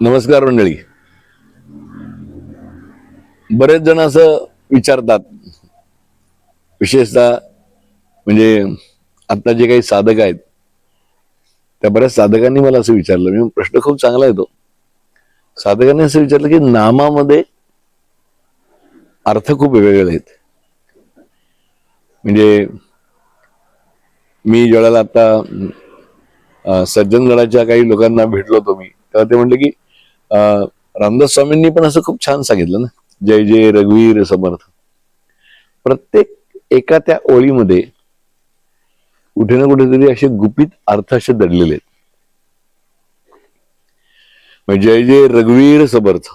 नमस्कार मंडळी. बरेच जण असं विचारतात. विशेषतः म्हणजे आता जे काही साधक आहेत त्या बऱ्याच साधकांनी मला असं विचारलं. मी प्रश्न खूप चांगला येतो. साधकांनी असं विचारलं की नामामध्ये अर्थ खूप वेगवेगळे आहेत. म्हणजे मी ज्यावेळेला आता सज्जनगडाच्या काही लोकांना भेटलो होतो मी तेव्हा ते म्हणले की रामदास स्वामींनी पण असं खूप छान सांगितलं ना. जय जय रघुवीर समर्थ. प्रत्येक एका त्या ओळीमध्ये कुठे ना कुठेतरी असे गुपित अर्थ असे दडलेले आहेत. जय जय रघुवीर समर्थ.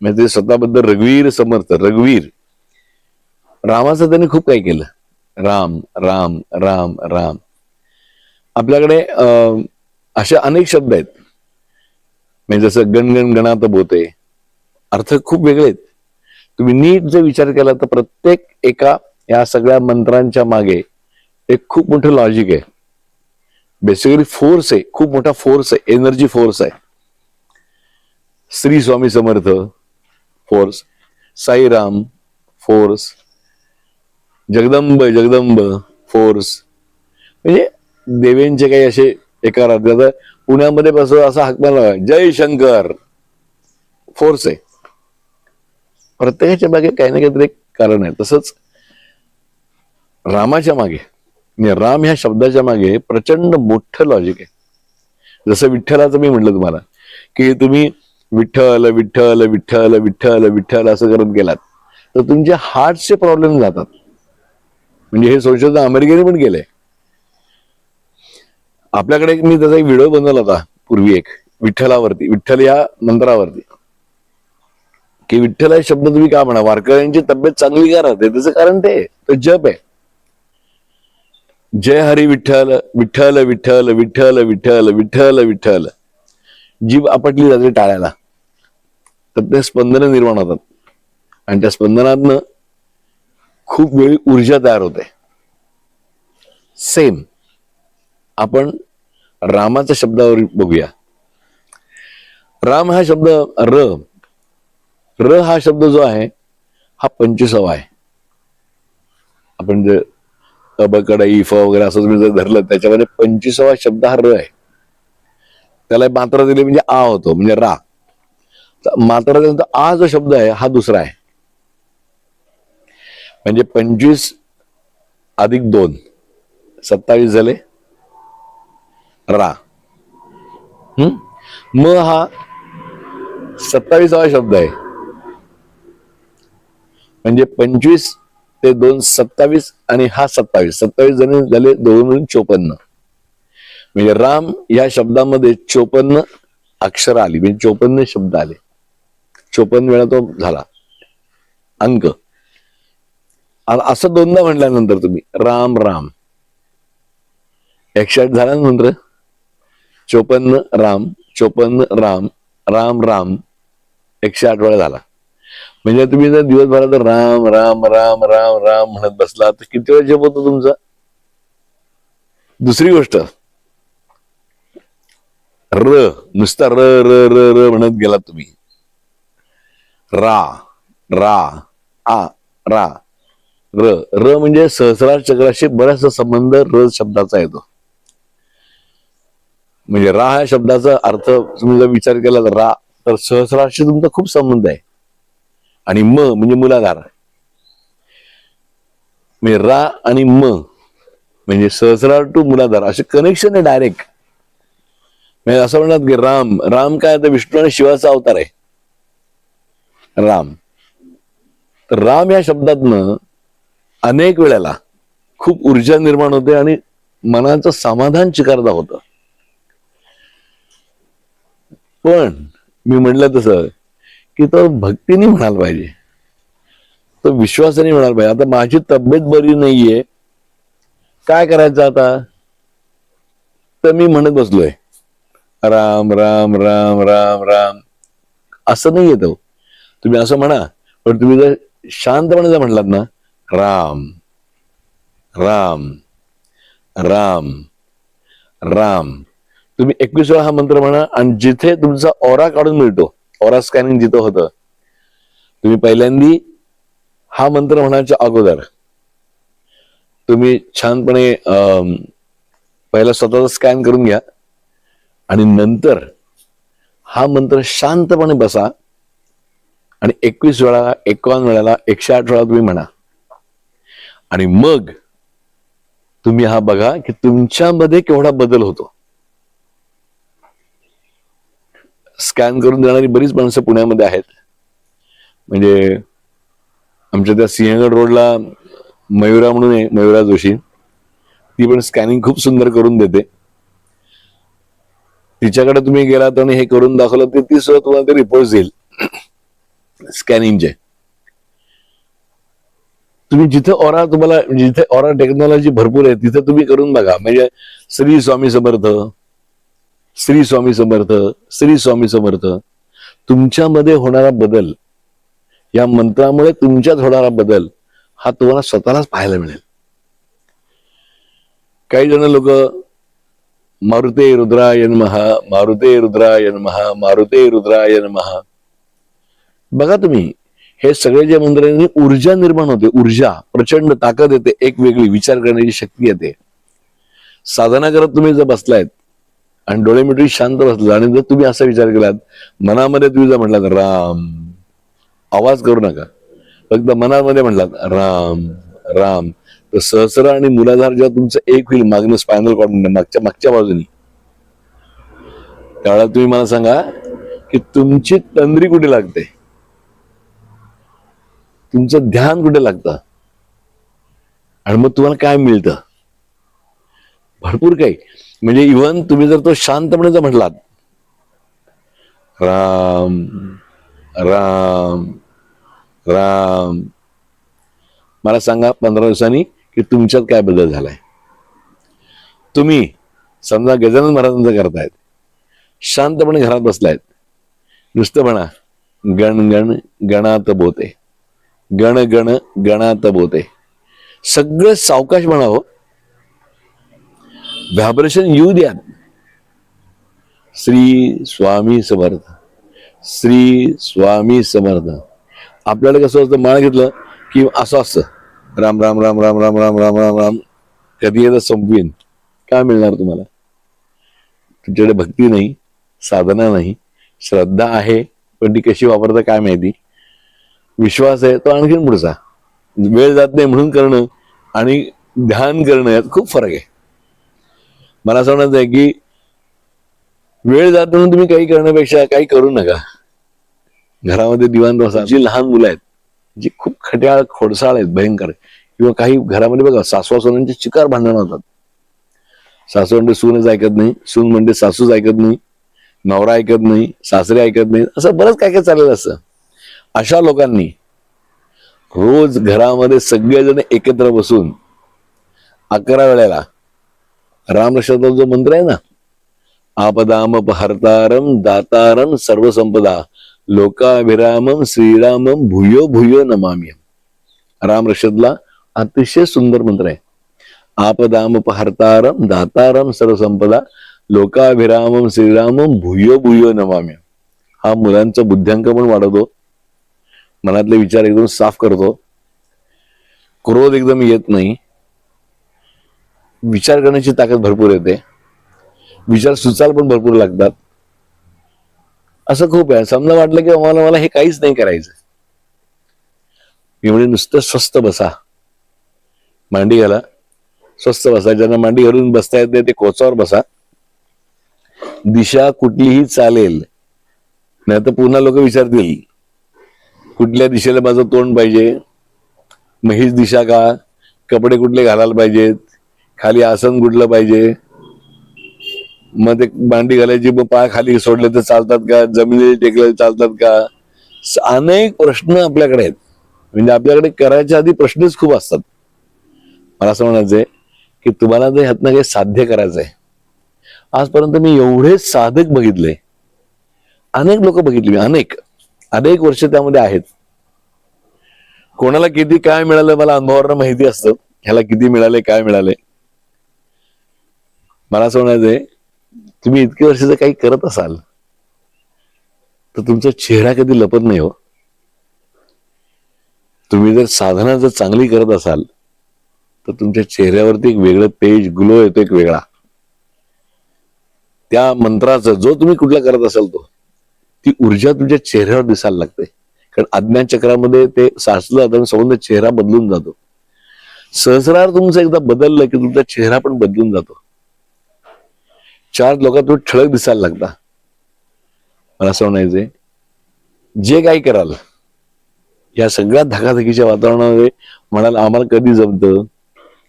म्हणजे ते स्वतःबद्दल रघुवीर समर्थ रघुवीर. रामाचं त्यांनी खूप काही केलं. राम राम राम राम. आपल्याकडे अं, असे अनेक शब्द आहेत. म्हणजे जसं गणगण गणात बोते. अर्थ खूप वेगळे आहेत. तुम्ही नीट जर विचार केला तर प्रत्येक एका या सगळ्या मंत्रांच्या मागे एक खूप मोठं लॉजिक आहे. बेसिकली फोर्स आहे. खूप मोठा फोर्स आहे. एनर्जी फोर्स आहे. Shri Swami Samarth force Sairam force Jagdamb Jagdamb force म्हणजे देवेंचे काही असे एका राज्यात पुण्यामध्ये बस असा हाक मला जय शंकर. फोर्स आहे. प्रत्येकाच्या मागे काही ना काहीतरी एक कारण आहे. तसंच रामाच्या मागे राम ह्या शब्दाच्या मागे प्रचंड मोठं लॉजिक आहे. जसं विठ्ठलाचं मी म्हटलं तुम्हाला की तुम्ही विठ्ठल विठ्ठल विठ्ठल विठ्ठल विठ्ठल असं करत गेलात तर तुमचे हार्टचे प्रॉब्लेम जातात. म्हणजे हे संशोधन अमेरिकेने पण केलंय. आपल्याकडे मी त्याचा एक व्हिडिओ बनवला होता पूर्वी एक विठ्ठलावरती विठ्ठल या मंत्रावरती की विठ्ठल शब्द तुम्ही का म्हणा वारकऱ्यांची तब्येत चांगली का राहते? त्याचं कारण ते तो जप आहे. जय हरी विठ्ठल विठ्ठल विठ्ठल विठ्ठल विठ्ठल विठ्ठल विठ्ठल. जीभ आपटली जाते टाळ्याला. तर ते स्पंदन निर्माण होतात. आणि त्या स्पंदनातनं खूप वेळी ऊर्जा तयार होते. सेम आपण रामाच्या शब्दावर बघूया. राम हा शब्द र र हा शब्द जो आहे हा पंचवीसावा आहे. आपण जे अबकडा इफ वगैरे असं तुम्ही जर धरलं त्याच्यामध्ये पंचवीसावा शब्द हा र आहे. त्याला मात्रा दिली म्हणजे आ होतो म्हणजे रा. मात्रा दिल्यानंतर आ जो शब्द आहे हा दुसरा आहे. म्हणजे पंचवीस अधिक दोन सत्तावीस झाले. रा. हम्म म हा सत्तावीसावा शब्द आहे. म्हणजे पंचवीस ते दोन सत्तावीस आणि हा सत्तावीस. सत्तावीस जण झाले दोन मिळून चोपन्न. म्हणजे राम या शब्दामध्ये चोपन्न अक्षर आली. म्हणजे चोपन्न शब्द आले. चोपन्न वेळा तो झाला. अंक. असं दोनदा म्हटल्यानंतर तुम्ही राम राम. एकशे आठ झाल्यानंतर चोपन्न राम चोपन्न राम राम राम एकशे आठ वेळा झाला. म्हणजे तुम्ही जर दिवसभरात राम राम राम राम राम म्हणत बसला तर किती वेळ जप होतो तुमचा? दुसरी गोष्ट. र नुसता र र र र म्हणत गेलात तुम्ही. रा रा आ रा. र र म्हणजे सहस्रार चक्राशी बराचसा संबंध र शब्दाचा येतो. म्हणजे रा ह्या शब्दाचा अर्थ तुम्ही जर विचार केला तर रा तर सहस्राशी तुमचा खूप संबंध आहे. आणि म म्हणजे मुलाधार. म्हणजे रा आणि म म्हणजे सहस्रार टू मुलाधार असे कनेक्शन आहे डायरेक्ट म्हणजे असं म्हणतात की राम राम काय तर विष्णू आणि शिवाचा अवतार आहे. राम. तर राम या शब्दातनं अनेक वेळेला खूप ऊर्जा निर्माण होते आणि मनाचं समाधान चिकारदा होतं. पण मी म्हटलं तसं की तो भक्तीने म्हणायला पाहिजे. तो विश्वासाने म्हणायला पाहिजे. आता माझी तब्येत बरी नाहीये. काय करायचं आता? तर मी म्हणत बसलोय. राम राम राम राम राम. असं नाही येतो तुम्ही असं म्हणा. पण तुम्ही जर शांतपणे जर म्हणलात ना राम राम राम राम तुम्ही एकवीस वेळा हा मंत्र म्हणा आणि जिथे तुमचा ओरा काढून मिळतो ओरा स्कॅनिंग जिथं होतं तुम्ही पहिल्यांदी हा मंत्र म्हणायच्या अगोदर तुम्ही छानपणे अं, पहिला स्वतःचा स्कॅन करून घ्या आणि नंतर हा मंत्र शांतपणे बसा आणि एकवीस वेळा एकावन्न वेळाला एकशे आठ वेळा तुम्ही म्हणा. आणि मग तुम्ही हा बघा की तुमच्यामध्ये केवढा बदल होतो. स्कॅन करून देणारी बरीच माणसं पुण्यामध्ये आहेत. म्हणजे आमच्या त्या सिंहगड रोडला मयुरा म्हणून आहे मयुरा जोशी. ती पण स्कॅनिंग खूप सुंदर करून देते. तिच्याकडे तुम्ही गेलात आणि हे करून दाखवलं तर ती सुद्धा तुम्हाला ते रिपोर्ट देईल. स्कॅनिंगचे. तुम्ही जिथे ओरा तुम्हाला जिथे ओरा टेक्नॉलॉजी भरपूर आहे तिथे तुम्ही करून बघा. म्हणजे श्री स्वामी समर्थ श्री स्वामी समर्थ श्री स्वामी समर्थ तुमच्यामध्ये होणारा बदल या मंत्रामुळे तुमच्यात होणारा बदल हा तुम्हाला स्वतःलाच पाहायला मिळेल. काही जण लोक मारुते रुद्रायन महा मारुते रुद्रायन महा मारुते रुद्रायन महा बघा तुम्ही हे सगळे जे मंत्रांनी ऊर्जा निर्माण होते ऊर्जा प्रचंड ताकद येते एक वेगळी विचार करण्याची शक्ती येते. साधना करत तुम्ही जर बसलायत आणि डोळे मिटून शांत बसला आणि जर तुम्ही असा विचार केलात मनामध्ये तुम्ही जर म्हटलात राम. आवाज करू नका. फक्त मनामध्ये म्हटलात राम राम. तर सहस्र आणि मुलाधार जेव्हा तुमचं एक होईल मागणं स्पायनल कॉर्ड मागच्या मागच्या बाजूनी. त्यावेळेला तुम्ही मला सांगा की तुमची तंद्री कुठे लागते? तुमचं ध्यान कुठे लागतं? आणि मग तुम्हाला काय मिळतं? भरपूर काही. म्हणजे इव्हन तुम्ही जर तो शांतपणे जर म्हटलात राम राम राम. मला सांगा पंधरा दिवसांनी की तुमच्यात काय बदल झालाय? तुम्ही समजा गजानन महाराजांचं करतायत शांतपणे घरात बसलायत नुसतं म्हणा गण गण गणात बोते. गण गण गणात बोते. सगळं सावकाश म्हणा हो व्हायब्रेशन येऊ द्या. श्री स्वामी समर्थ. श्री स्वामी समर्थ. आपल्याला कसं असतं माळ घेतलं की असं असतं. राम राम राम राम राम राम राम राम राम. कधी एकदा संपवीन. काय मिळणार तुम्हाला? तुमच्याकडे भक्ती नाही साधना नाही श्रद्धा आहे पण ती कशी वापरता काय माहिती? विश्वास आहे तो आणखीन पुढचा. वेळ जात नाही म्हणून करणं आणि ध्यान करणं यात खूप फरक आहे. मला असं म्हणायचं आहे की वेळ जात म्हणून तुम्ही काही करण्यापेक्षा काही करू नका. घरामध्ये दिवाण बसा. जी लहान मुलं आहेत जी खूप खट्याळ खोडसाळ आहेत भयंकर किंवा काही घरामध्ये बघा सासवा सोनांचे चिकार भांडण होतात. सासू म्हणजे सूनच ऐकत नाही. सून म्हणजे सासूच ऐकत नाही. नवरा ऐकत नाही. सासरे ऐकत नाही. असं बरंच काय काय चाललेलं असतं. अशा लोकांनी रोज घरामध्ये सगळेजण एकत्र बसून अकरा वेळेला रामरक्षाचा जो मंत्र आहे ना आपदाम हरतारम दातारम सर्वसंपदा लोकाभिरामम श्रीरामम भूयो भूयो नमाम्यम रामरक्षतला अतिशय सुंदर मंत्र आहे. आपदामप हरतारम दातारम सर्वसंपदा लोकाभिरामम श्रीरामम भूयो भूयो नमाम्यम हा मुलांचा बुद्ध्यांक पण वाढवतो. मनातले विचार एकदम साफ करतो. क्रोध एकदम येत नाही. विचार करण्याची ताकद भरपूर येते. विचार सुचाल पण भरपूर लागतात. असं खूप आहे. समजा वाटलं की मला मला हे काहीच नाही करायचं मी म्हणजे नुसतं स्वस्त बसा. मांडी घाला. स्वस्त बसा. ज्यांना मांडी घालून बसता येत नाही ते कोचावर बसा. दिशा कुठलीही चालेल. नाही तर पुन्हा लोक विचारतील कुठल्या दिशेला माझं तोंड पाहिजे? मग हीच दिशा का? कपडे कुठले घालायला पाहिजेत? खाली आसन गुडलं पाहिजे. मग ते मांडी घालायची मग पाय खाली सोडले तर चालतात का? जमिनीला टेकले चालतात का? अनेक प्रश्न आपल्याकडे आहेत. म्हणजे आपल्याकडे करायच्या आधी प्रश्नच खूप असतात. मला असं म्हणायचंय की तुम्हाला जर ह्यातनं काही साध्य करायचं आहे आजपर्यंत मी एवढे साधक बघितले. अनेक लोक बघितली मी अनेक अनेक वर्ष त्यामध्ये आहेत. कोणाला किती काय मिळालं मला अनुभवावर माहिती असतं. ह्याला किती मिळाले काय मिळाले. मला असं म्हणायचंय तुम्ही इतके वर्ष जर काही करत असाल तर तुमचा चेहरा कधी लपत नाही हो. तुम्ही जर साधना जर चांगली करत असाल तर तुमच्या चेहऱ्यावरती एक वेगळं तेज ग्लो येतो एक वेगळा. त्या मंत्राचा जो तुम्ही कुठला करत असाल तो ती ऊर्जा तुमच्या चेहऱ्यावर दिसायला लागते. कारण अज्ञान चक्रामध्ये ते साचलं जातं संबंध चेहरा बदलून जातो. सहस्रार तुमचं एकदा बदललं की तुमचा चेहरा पण बदलून जातो. चार लोकात तो ठळक दिसायला लागता मला असं म्हणायचंय जे काही कराल या सगळ्या धकाधकीच्या वातावरणामध्ये म्हणाल आम्हाला कधी जमतं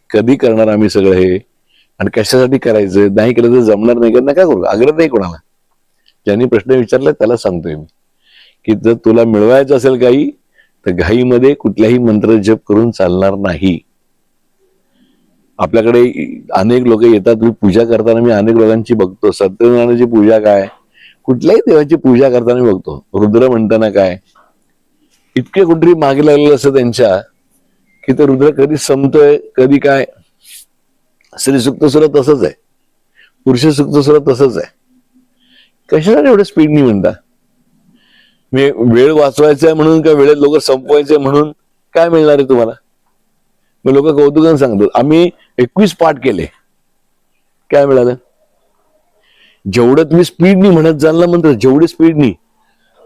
कधी करणार आम्ही सगळं हे आणि कशासाठी करायचं नाही केलं तर जमणार नाही करणार काय करू आग्रह नाही कोणाला. ज्यांनी प्रश्न विचारला त्याला सांगतोय मी की जर तुला मिळवायचं असेल काही तर घाईमध्ये कुठल्याही मंत्र जप करून चालणार नाही. आपल्याकडे अनेक लोक येतात तुम्ही पूजा करताना मी अनेक लोकांची बघतो. सत्यनारायणाची पूजा काय? कुठल्याही देवाची पूजा करताना मी बघतो. रुद्र म्हणताना काय? इतके कुठेतरी मागे लागलेलं असतं त्यांच्या की ते रुद्र कधी संपतोय कधी काय? स्त्री सुक्त सुद्धा तसंच आहे. पुरुष सुक्त सुद्धा तसंच आहे. कशाला एवढं स्पीडनी म्हणता? मी वेळ वाचवायचा आहे म्हणून का वेळेत लोक संपवायचे म्हणून? काय मिळणार आहे तुम्हाला? मग लोक कौतुकानं सांगतो आम्ही एकवीस पाठ केले. काय मिळालं? जेवढं तुम्ही स्पीडनी म्हणत जाणला मंत्र जेवढे स्पीडनी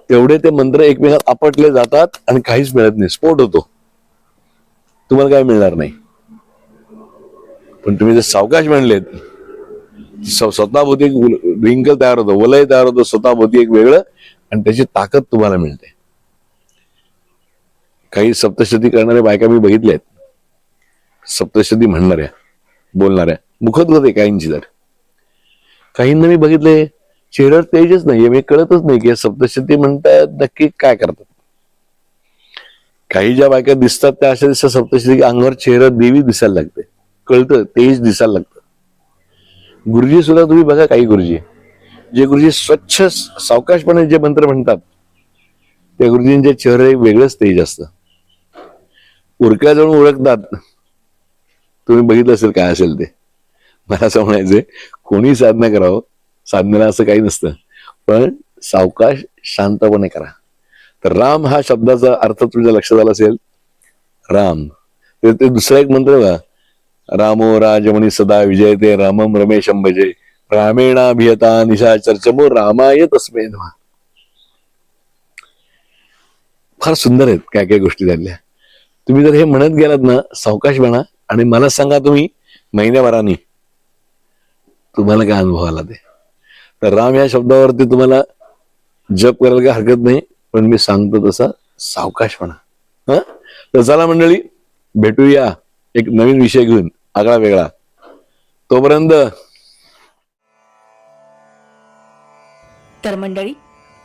तेवढे ते मंत्र एकमेकात आपटले जातात आणि काहीच मिळत नाही स्फोट होतो. तुम्हाला काय मिळणार नाही? पण तुम्ही जर सावकाश म्हणलेत स्वतःभोवती एक रिंकल तयार होतं वलय तयार होतं स्वतःभोवती एक वेगळं आणि त्याची ताकद तुम्हाला मिळते. काही सप्तशती करणाऱ्या बायका मी बघितल्या आहेत सप्तशती म्हणणाऱ्या बोलणाऱ्या मुखद्गत आहे काहींची तर. काहींना मी बघितले चेहऱ्यावर तेजच नाहीये मी कळतच नाही की सप्तशती म्हणतात नक्की काय करतात. काही ज्या बायका दिसतात त्या अशा दिसतात सप्तशती अंगावर चेहरा देवी दिसायला लागते. कळतं तेज दिसायला लागतं. गुरुजी सुद्धा तुम्ही बघा काही गुरुजी. जे गुरुजी स्वच्छ सावकाशपणे जे मंत्र म्हणतात त्या गुरुजींच्या चेहऱ्यावर एक वेगळंच तेज असतं. उरक्या ओळखतात तुम्ही बघितलं असेल काय असेल ते. मला असं म्हणायचंय कोणी साधना करावं साधनेला असं काही नसतं. पण सावकाश शांतपणे करा. तर राम हा शब्दाचा अर्थ तुमच्या लक्षात आला असेल? राम. तर ते दुसरा एक मंत्र बघा. रामो राजमणी सदा विजयते रामम रमेशम भजे रामेणाभियता निशा चर्चमो रामाय तस्मे फार सुंदर आहेत काय काय गोष्टी झाल्या तुम्ही जर हे म्हणत गेलात ना सावकाश म्हणा आणि मला सांगा तुम्ही महिन्याभराने तुम्हाला काय अनुभव आला ते? तर राम या शब्दावरती तुम्हाला जप करायला काय हरकत नाही पण मी सांगतो तसा सावकाश म्हणा. हा? तर चला मंडळी भेटूया एक नवीन विषय घेऊन आगळा वेगळा. तोपर्यंत तर मंडळी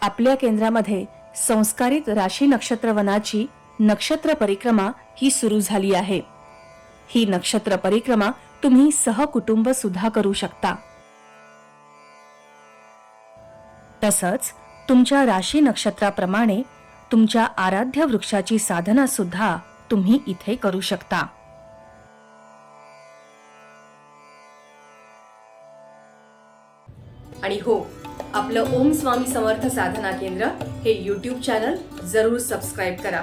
आपल्या केंद्रामध्ये संस्कारित राशी नक्षत्रवनाची नक्षत्र परिक्रमा ही सुरू झाली आहे. ही नक्षत्र परिक्रमा तुम्ही सहकुटुंब सुद्धा करू शकता. तसंच तुमच्या राशी नक्षत्राप्रमाणे तुमच्या आराध्य वृक्षाची साधना सुद्धा तुम्ही इथे करू शकता. आणि हो आपलं ओम स्वामी समर्थ साधना केंद्र हे यूट्यूब चॅनल जरूर सबस्क्राईब करा.